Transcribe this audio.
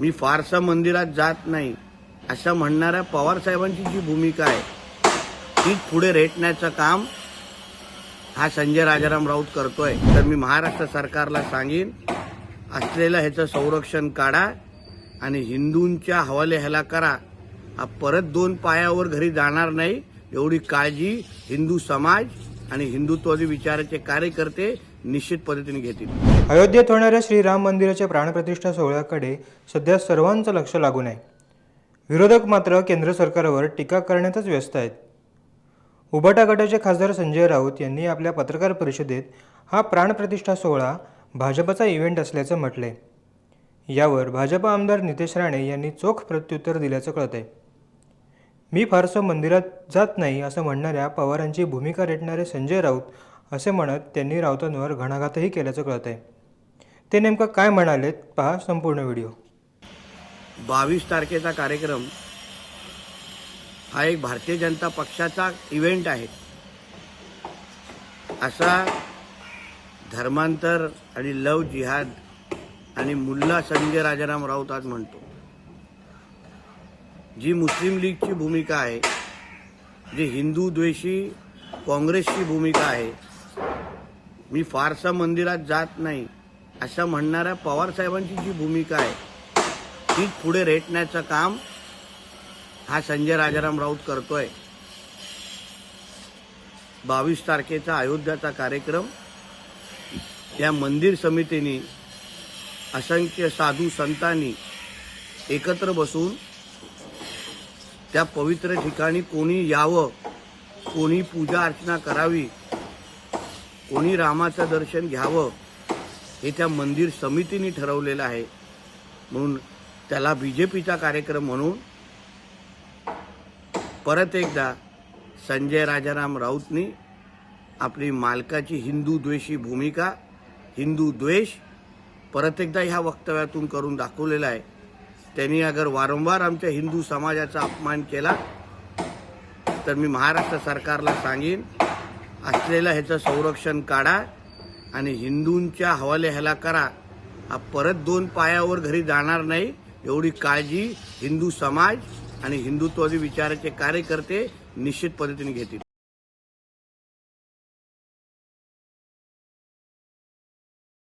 मी फारसा मंदिरात जात नाही असं म्हणणाऱ्या पवार साहेबांची जी भूमिका आहे ती पुढे रेटण्याचं काम हा संजय राजाराम राऊत करतोय. तर मी महाराष्ट्र सरकारला सांगेन असलेलं ह्याचं संरक्षण काढा आणि हिंदूंच्या हवाले ह्याला करा. हा परत दोन पायावर घरी जाणार नाही एवढी काळजी हिंदू समाज आणि हिंदुत्वादी विचाराचे कार्यकर्ते निश्चित पद्धतीने घेतील. अयोध्येत होणाऱ्या श्रीराम मंदिराच्या प्राणप्रतिष्ठा सोहळ्याकडे सध्या सर्वांचं लक्ष लागून आहे विरोधक मात्र केंद्र सरकारवर टीका करण्यातच व्यस्त आहेत. उभाटा गटाचे खासदार संजय राऊत यांनी आपल्या पत्रकार परिषदेत हा प्राणप्रतिष्ठा सोहळा भाजपचा इव्हेंट असल्याचं म्हटलंय. यावर भाजप आमदार नितेश राणे यांनी चोख प्रत्युत्तर दिल्याचं कळत आहे मी फारसं मंदिरात जात नाही असं म्हणणाऱ्या पवारांची भूमिका रेटणारे संजय राऊत असे म्हणत त्यांनी राऊतांवर घणाघातही केल्याचं कळत आहे ते नेमकं काय म्हणालेत पहा संपूर्ण व्हिडिओ. बावीस तारखेचा कार्यक्रम हा एक भारतीय जनता पक्षाचा इव्हेंट आहे. असा धर्मांतर आणि लव जिहाद आणि मुल्ला संजय राजाराम राऊत आज म्हणतो. जी मुस्लिम लीगची भूमिका आहे जी हिंदू द्वेषी काँग्रेसची भूमिका आहे मी फारसा मंदिरात जात नाही अशा म्हणणाऱ्या पवार साहेबांची जी भूमिका आहे तीच पुढे रेटण्याचं काम हा संजय राजाराम राऊत करतोय. बावीस तारखेचा अयोध्याचा कार्यक्रम या मंदिर समितीने असंख्य साधू संतांनी एकत्र बसून त्या पवित्र ठिकाणी कोणी यावं कोणी पूजा अर्चना करावी कोणी रामाचं दर्शन घ्यावं हे त्या मंदिर समितीने ठरवलेलं आहे. म्हणून त्याला बी जे पीचा कार्यक्रम म्हणून परत एकदा संजय राजाराम राऊतनी आपली मालकाची हिंदू द्वेषी भूमिका हिंदू द्वेष परत एकदा ह्या वक्तव्यातून करून दाखवलेला आहे. त्यांनी अगर वारंवार आमच्या हिंदू समाजाचा अपमान केला तर मी महाराष्ट्र सरकारला सांगेन असलेलं ह्याचं संरक्षण काढा आणि हिंदूंच्या हवाले ह्याला करा. हा परत दोन पायावर घरी जाणार नाही एवढी काळजी हिंदू समाज आणि हिंदुत्वादी विचाराचे कार्यकर्ते निश्चित पद्धतीने घेतील.